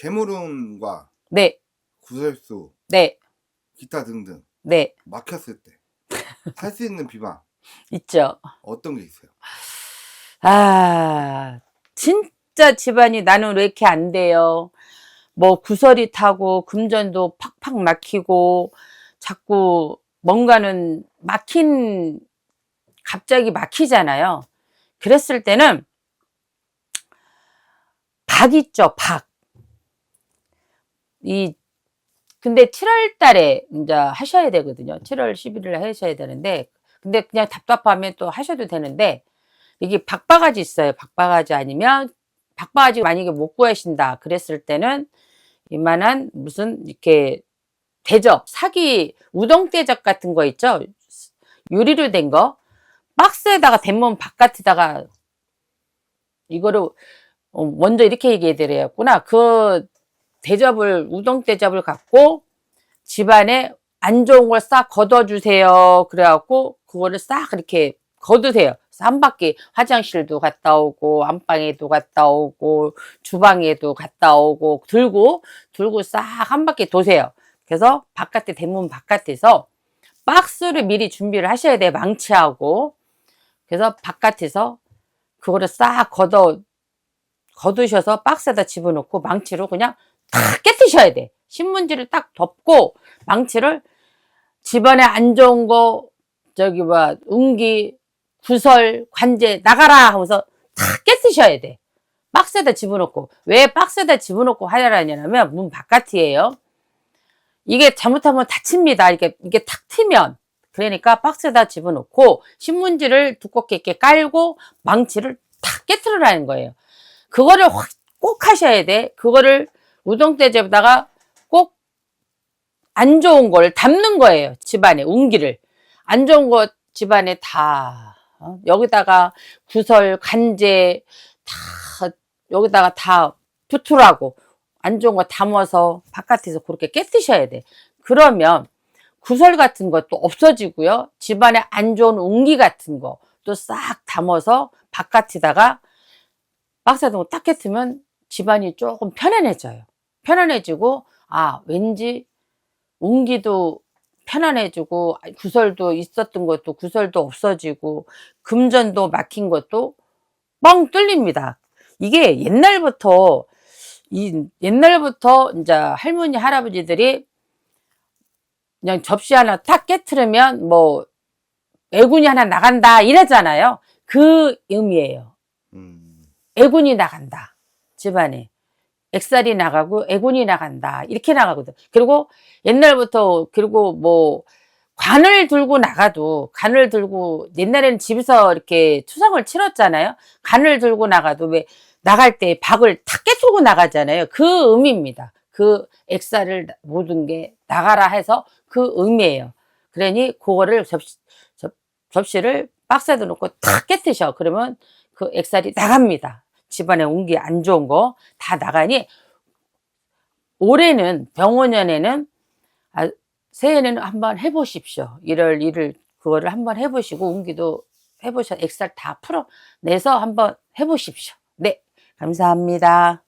재물운과 네, 구설수, 네, 기타 등등 네, 막혔을 때 할 수 있는 비방 있죠. 어떤 게 있어요? 아, 진짜 집안이 나는 왜 이렇게 안 돼요? 뭐 구설이 타고 금전도 팍팍 막히고 자꾸 뭔가는 막힌 갑자기 막히잖아요. 그랬을 때는 박 있죠, 박. 이 근데 7월 달에 이제 하셔야 되거든요. 7월 11일 하셔야 되는데 근데 그냥 답답하면 또 하셔도 되는데 이게 박바가지 있어요. 박바가지 아니면 박바가지 만약에 못 구하신다 그랬을 때는 이만한 무슨 이렇게 대접 사기 우동 대접 같은 거 있죠. 유리로 된 거 박스에다가 대문 바깥에다가 이거를 어, 먼저 이렇게 얘기해 드려야겠구나. 그 대접을 우동 대접을 갖고 집안에 안 좋은 걸 싹 걷어주세요. 그래갖고 그거를 싹 이렇게 걷으세요. 한 바퀴 화장실도 갔다 오고 안방에도 갔다 오고 주방에도 갔다 오고 들고 들고 싹 한 바퀴 도세요. 그래서 바깥에 대문 바깥에서 박스를 미리 준비를 하셔야 돼요. 망치하고 그래서 바깥에서 그거를 싹 걷어 걷으셔서 박스에다 집어넣고 망치로 그냥 탁 깨뜨셔야 돼. 신문지를 딱 덮고 망치를 집안에 안 좋은 거 저기 뭐 운기 구설 관제 나가라 하면서 탁 깨뜨셔야 돼. 박스에다 집어넣고 왜 박스에다 집어넣고 하라냐면 문 바깥이에요. 이게 잘못하면 다칩니다. 이게 이게 탁 트면 그러니까 박스에다 집어넣고 신문지를 두껍게 이렇게 깔고 망치를 탁 깨뜨리라는 거예요. 그거를 확 꼭 하셔야 돼. 그거를 우동대접에다가 꼭 안 좋은 걸 담는 거예요. 집안에 운기를 안 좋은 거 집안에 다 어? 여기다가 구설 간제 다 여기다가 다 붙으라고 안 좋은 거 담아서 바깥에서 그렇게 깨뜨셔야 돼. 그러면 구설 같은 것도 없어지고요. 집안에 안 좋은 운기 같은 거또싹 담아서 바깥에다가 박스에다 딱 깨트면 집안이 조금 편안해져요. 편안해지고 아 왠지 운기도 편안해지고 구설도 있었던 것도 구설도 없어지고 금전도 막힌 것도 뻥 뚫립니다. 이게 옛날부터 이 옛날부터 이제 할머니 할아버지들이 그냥 접시 하나 탁 깨트리면 뭐 애군이 하나 나간다 이러잖아요. 그 의미예요. 음, 애군이 나간다. 집안에. 액살이 나가고 애군이 나간다. 이렇게 나가거든. 그리고 옛날부터 그리고 뭐 관을 들고 나가도 관을 들고 옛날에는 집에서 이렇게 추석을 치렀잖아요. 관을 들고 나가도 왜 나갈 때 박을 탁 깨트고 나가잖아요. 그 의미입니다. 그 액살을 모든 게 나가라 해서 그 의미예요. 그러니 그거를 접시, 접, 접시를 박스에 넣고 탁 깨뜨셔. 그러면 그 액살이 나갑니다. 집안에 운기 안 좋은 거 다 나가니 올해는 병원년에는 아, 새해는 한번 해보십시오. 1월 1일 그거를 한번 해보시고 운기도 해보셔 액살 다 풀어내서 한번 해보십시오. 네, 감사합니다.